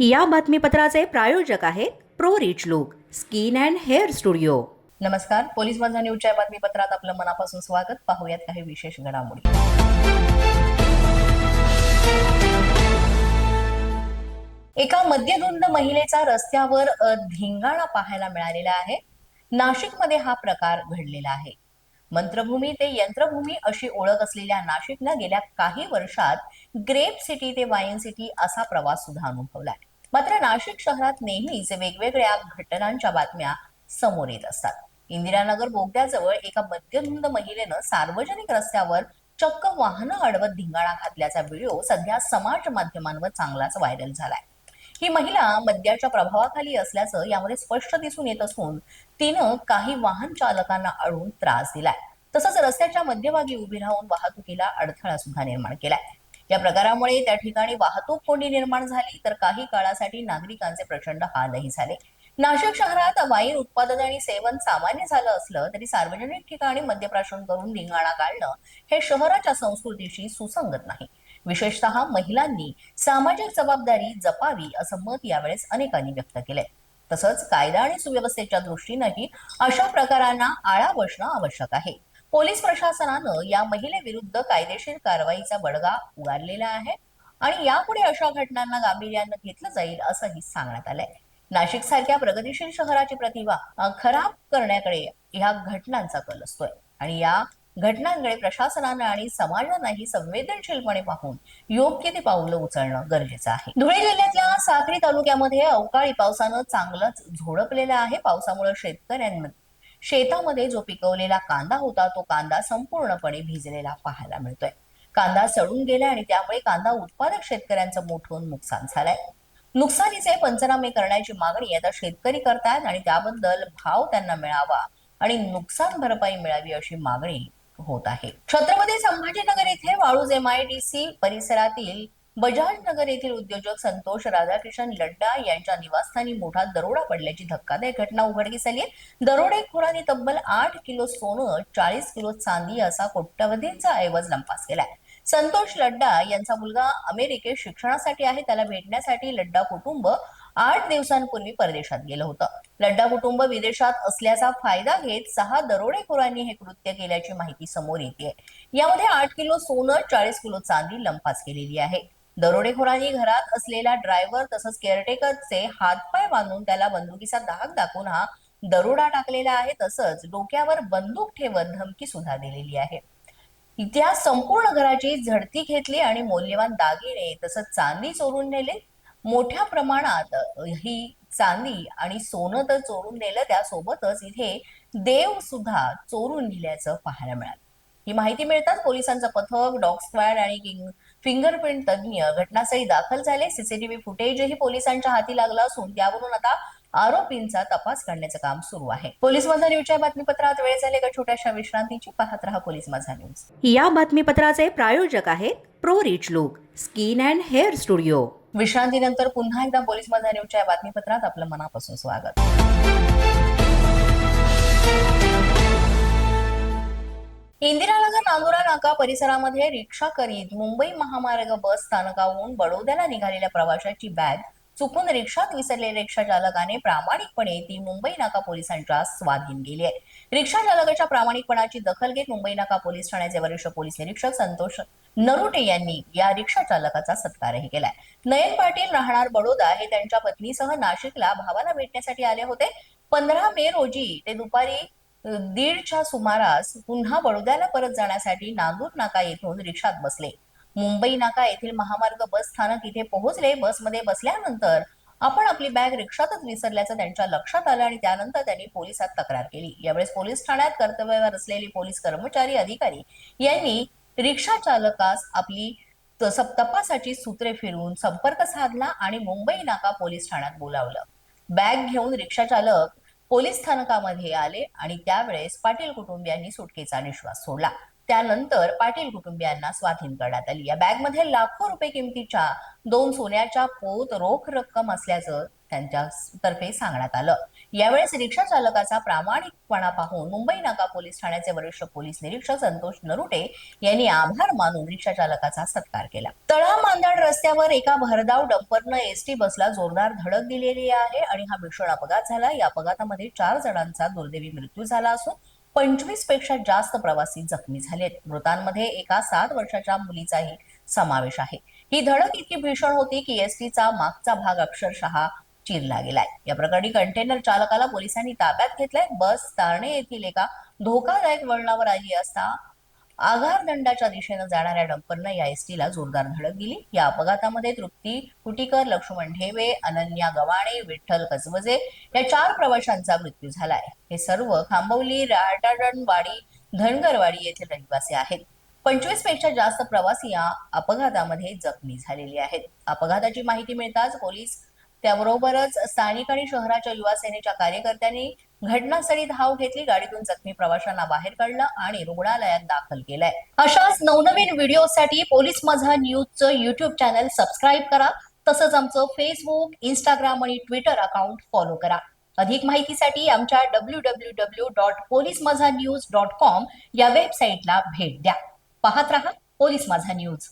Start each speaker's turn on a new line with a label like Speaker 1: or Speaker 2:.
Speaker 1: या बातमीपत्राचे प्रायोजक आहेत pro rich look skin and hair studio.
Speaker 2: नमस्कार पोलीस माझा न्यूजच्या बातमीपत्रात आपलं मनापासून स्वागत. पाहूयात काही विशेष घडामोडी. एका मद्यधुंद महिलेचा रस्त्यावर धिंगाणा पाहायला मिळालेला आहे. नाशिकमध्ये हा प्रकार घडलेला आहे. मंत्रभूमी ते यंत्रभूमी अशी ओळख असलेल्या नाशिकला गेल्या काही वर्षात ग्रेप सिटी ते वायन सिटी असा प्रवास सुद्धा अनुभवलाय मात्र नाशिक शहरात नेहमीच वेगवेगळ्या घटनांच्या बातम्या समोर येत असतात. इंदिरानगर बोगद्याजवळ एका मद्यधुंद महिलेनं सार्वजनिक रस्त्यावर चक्क वाहनं अडवत धिंगाणा घातल्याचा व्हिडिओ सध्या समाज माध्यमांवर चांगलाच व्हायरल झालाय. ही महिला मद्याच्या प्रभावाखाली असल्याचं यामध्ये स्पष्ट दिसून येत असून तिनं काही वाहन चालकांना अडून त्रास दिलाय. तसंच रस्त्याच्या मध्यभागी उभी राहून वाहतुकीला अडथळा सुद्धा निर्माण केलाय. या प्रकारामुळे त्या ठिकाणी वाहतूक कोंडी निर्माण झाली तर काही काळासाठी नागरिकांचे प्रचंड हालही झाले. नाशिक शहरात वाईन उत्पादन आणि सेवन सामान्य झालं असलं तरी सार्वजनिक ठिकाणी मद्यप्राशन करून धिंगाणा काढणं हे शहराच्या संस्कृतीशी सुसंगत नाही. विशेषतः महिलांनी सामाजिक जबाबदारी जपावी असं मत यावेळेस अनेकांनी व्यक्त केलंय. तसंच कायदा आणि सुव्यवस्थेच्या दृष्टीनंही अशा प्रकारांना आळा बसणं आवश्यक आहे. पोलीस प्रशासनानं या महिलेविरुद्ध कायदेशीर कारवाईचा बडगा उगारलेला आहे आणि यापुढे अशा घटनांना गांभीर्यानं घेतलं जाईल असंही सांगण्यात आलंय. नाशिक सारख्या प्रगतीशील शहराची प्रतिभा खराब करण्याकडे ह्या घटनांचा कल असतोय. आणि या घटनांकडे प्रशासनानं आणि समाजानंही संवेदनशीलपणे पाहून योग्य ते पावलं उचलणं गरजेचं आहे. धुळे जिल्ह्यातल्या साक्री तालुक्यामध्ये अवकाळी पावसानं चांगलंच झोडपलेलं आहे. पावसामुळे शेतकऱ्यांमध्ये शेतामध्ये जो पिकवलेला कांदा होता तो कांदा संपूर्णपणे भिजलेला पाहायला मिळतोय. कांदा सडून गेलाय आणि त्यामुळे कांदा उत्पादक शेतकऱ्यांचं मोठं नुकसान झालंय. नुकसानीचे पंचनामे करण्याची मागणी आता शेतकरी करतायत आणि त्याबद्दल भाव त्यांना मिळावा आणि नुकसान भरपाई मिळावी अशी मागणी होत आहे. छत्रपती संभाजीनगर येथे वाळूज एमआयडीसी परिसरातील बजाज नगर येथील उद्योजक संतोष राधाकिशन लड्डा यांच्या निवासस्थानी मोठा दरोडा पडल्याची धक्कादायक घटना उघडकीस आली आहे. दरोडेखोरांनी तब्बल आठ किलो सोनं चाळीस किलो चांदी असा कोट्यवधींचा ऐवज लंपास केलाय संतोष लड्डा यांचा मुलगा अमेरिकेत शिक्षणासाठी आहे. त्याला भेटण्यासाठी लड्डा कुटुंब आठ दिवसांपूर्वी परदेशात गेलं होतं. लड्डा कुटुंब विदेशात असल्याचा फायदा घेत सहा दरोडेखोरांनी हे कृत्य केल्याची माहिती समोर येते यामध्ये आठ किलो सोनं चाळीस किलो चांदी लंपास केलेली आहे. दरोडेखोरांनी घरात असलेला ड्रायव्हर तसंच केअरटेकरचे हातपाय बांधून त्याला बंदुकीचा धाक दाखवून हा दरोडा टाकलेला आहे. तसंच डोक्यावर बंदूक ठेवत धमकी सुद्धा दिलेली आहे. त्या संपूर्ण घराची झडती घेतली आणि मौल्यवान दागिने तसंच चांदी चोरून नेले. मोठ्या प्रमाणात ही चांदी आणि सोनं तर चोरून नेलं. त्यासोबतच इथे देव सुद्धा चोरून नेल्याचं पाहायला मिळालं. ही माहिती मिळताच पोलिसांचं पथक डॉग स्क्वॅड आणि किंग फिंगरप्रिंट तज्ज्ञ घटनास्थळी दाखल झाले. सीसीटीव्ही फुटेजही पोलिसांच्या हाती लागलं असून त्यावरून आता आरोपींचा तपास करण्याचं काम सुरू आहे. पोलीस माझा न्यूजच्या बातमीपत्रात वेळ झाले का छोट्याशा विश्रांतीची? पाहत रहा पोलीस माझा न्यूज
Speaker 1: या बातमीपत्राचे प्रायोजक आहेत pro rich look skin and hair studio.
Speaker 2: विश्रांतीनंतर पुन्हा एकदा पोलीस माझा न्यूजच्या बातमीपत्रात आपलं मनापासून स्वागत. इंदिरानगर नांदुरा नाका परिसरामध्ये रिक्षा करीत मुंबई महामार्ग बस स्थानकाहून बडोद्याला निघालेल्या प्रवाशाची बॅग चुकून रिक्षात विसरलेल्या रिक्षा चालकाने प्रामाणिकपणे ती मुंबई नाका पोलिसांच्या स्वाधीन केली आहे. रिक्षा चालकाच्या प्रामाणिकपणाची दखल घेत मुंबई नाका पोलीस ठाण्याचे वरिष्ठ पोलीस निरीक्षक संतोष नरुटे यांनी या रिक्षा चालकाचा सत्कारही केलाय. नयन पाटील राहणार बडोदा हे त्यांच्या पत्नीसह नाशिकला भावाला भेटण्यासाठी आले होते. पंधरा मे रोजी ते दुपारी दीडच्या सुमारास पुन्हा बडोद्याला परत जाण्यासाठी नांदूर नाका येथून रिक्षात बसले. मुंबई नाका येथील महामार्ग बस स्थानक इथे पोहोचले. बसमध्ये बसल्यानंतर आपण आपली बॅग रिक्षातच विसरल्याचं त्यांच्या लक्षात आलं आणि त्यानंतर त्यांनी पोलिसात तक्रार केली. यावेळेस पोलीस ठाण्यात कर्तव्यावर असलेले पोलीस कर्मचारी अधिकारी यांनी रिक्षा चालकास आपली तस- तपासाची सूत्रे फिरवून संपर्क साधला आणि मुंबई नाका पोलीस ठाण्यात बोलावलं. बॅग घेऊन रिक्षा चालक पोलीस स्थानकामध्ये आले आणि त्यावेळेस पाटील कुटुंबियांनी सुटकेचा निश्वास सोडला. त्यानंतर पाटील कुटुंबियांना स्वाधीन करण्यात आली. या बॅगमध्ये लाखो रुपये किमतीच्या दोन सोन्याच्या पोत रोख रक्कम असल्याचं त्यांच्या तर्फे सांगण्यात आलं. यावेळेस रिक्षा चालकाचा प्रामाणिकपणा पाहून मुंबई नाका पोलीस ठाण्याचे वरिष्ठ पोलीस निरीक्षक संतोष नरुटे यांनी आभार मानून रिक्षा चालकाचा सत्कार केला. तळा मांदड रस्त्यावर एका भरधाव डंपरनं एसटी बसला जोरदार धडक दिलेली आहे आणि हा भीषण अपघात झाला. या अपघातामध्ये चार जणांचा दुर्दैवी मृत्यू झाला असून पंचवीसपेक्षा जास्त प्रवासी जखमी झालेत. मृतांमध्ये एका सात वर्षाच्या मुलीचाही समावेश आहे. ही धडक इतकी भीषण होती की एसटीचा मागचा भाग अक्षरशः चिरला गेलाय. या प्रकरणी कंटेनर चालकाला पोलिसांनी ताब्यात घेतलाय. बस तारणे येथील एका धोकादायक वळणावर आली असता आघारदंडाच्या दिशेनं जाणाऱ्या डंपरनं या एसटीला जोरदार धडक दिली. या अपघातामध्ये तृप्ती कुटीकर लक्ष्मण ढेवे अनन्या गवाणे विठ्ठल कसबजे या चार प्रवाशांचा मृत्यू झालाय. हे सर्व खांबवली राटाडणवाडी धनगरवाडी येथील रहिवासी आहेत. पंचवीसपेक्षा जास्त प्रवासी या अपघातामध्ये जखमी झालेले आहेत. अपघाताची माहिती मिळताच पोलीस त्याबरोबरच स्थानिक आणि शहराच्या युवा सेनेच्या कार्यकर्त्यांनी घटनास्थळी धाव घेतली गाडीतून जखमी प्रवाशांना बाहेर काढलं आणि रुग्णालयात दाखल केलंय. अशाच नवनवीन व्हिडिओसाठी पोलीस माझा न्यूजचं युट्यूब चॅनल सबस्क्राईब करा. तसंच आमचं फेसबुक इंस्टाग्राम आणि ट्विटर अकाउंट फॉलो करा. अधिक माहितीसाठी आमच्या W W W dot police Majha news dot com या वेबसाईटला भेट द्या. पाहत रहा पोलीस माझा न्यूज.